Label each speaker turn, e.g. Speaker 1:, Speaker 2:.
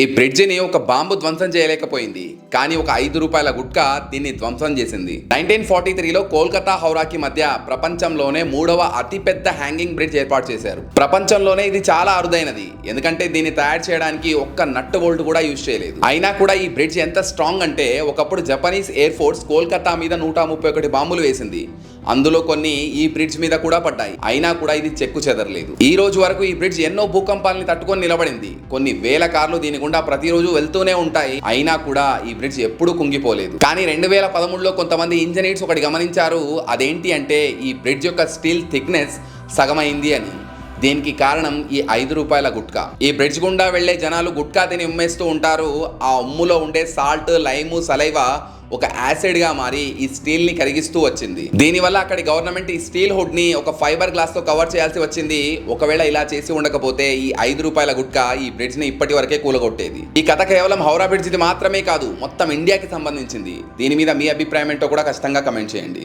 Speaker 1: ఈ బ్రిడ్జిని ఒక బాంబు ధ్వంసం చేయలేకపోయింది. కానీ ఒక ఐదు రూపాయల గుట్కా దీన్ని ధ్వంసం చేసింది. నైన్టీన్ ఫార్టీ త్రీలో కోల్కతా హౌరాకి మధ్య ప్రపంచంలోనే మూడవ అతిపెద్ద హ్యాంగింగ్ బ్రిడ్జ్ ఏర్పాటు చేశారు. ప్రపంచంలోనే ఇది చాలా అరుదైనది. ఎందుకంటే దీన్ని తయారు చేయడానికి ఒక్క నట్టు బోల్ట్ కూడా యూజ్ చేయలేదు. అయినా కూడా ఈ బ్రిడ్జ్ ఎంత స్ట్రాంగ్ అంటే ఒకప్పుడు జపనీస్ ఎయిర్ ఫోర్స్ కోల్కతా మీద నూట ముప్పై ఒకటి బాంబులు వేసింది. అందులో కొన్ని ఈ బ్రిడ్జ్ మీద కూడా పడ్డాయి. అయినా కూడా ఇది చెక్కు చెదరలేదు. ఈ రోజు వరకు ఈ బ్రిడ్జ్ ఎన్నో భూకంపాలని తట్టుకొని నిలబడింది. కొన్ని వేల కార్లు దీని గుండా ప్రతిరోజు వెళ్తూనే ఉంటాయి. అయినా కూడా ఈ బ్రిడ్జ్ ఎప్పుడూ కుంగిపోలేదు. కానీ రెండు వేల పదమూడులో కొంతమంది ఇంజనీర్స్ ఒకటి గమనించారు. అదేంటి అంటే ఈ బ్రిడ్జ్ యొక్క స్టీల్ థిక్నెస్ సగమైంది అని. దీనికి కారణం ఈ ఐదు రూపాయల గుట్కా. ఈ బ్రిడ్జ్ గుండా వెళ్ళే జనాలు గుట్కా తిని ఉమ్మేస్తూ ఉంటారు. ఆ ఉమ్ములో ఉండే సాల్ట్ లైము సలైవా ఒక యాసిడ్గా మారి ఈ స్టీల్ని కరిగిస్తూ వచ్చింది. దీనివల్ల అక్కడి గవర్నమెంట్ ఈ స్టీల్ హుడ్ని ఒక ఫైబర్ గ్లాస్తో కవర్ చేయాల్సి వచ్చింది. ఒకవేళ ఇలా చేసి ఉండకపోతే ఈ ఐదు రూపాయల గుట్కా ఈ బ్రిడ్జ్ని ఇప్పటి వరకే కూలగొట్టేది. ఈ కథ కేవలం హౌరా బ్రిడ్జ్ ఇది మాత్రమే కాదు మొత్తం ఇండియాకి సంబంధించింది. దీని మీద మీ అభిప్రాయం ఏంటో కూడా ఖచ్చితంగా కమెంట్ చేయండి.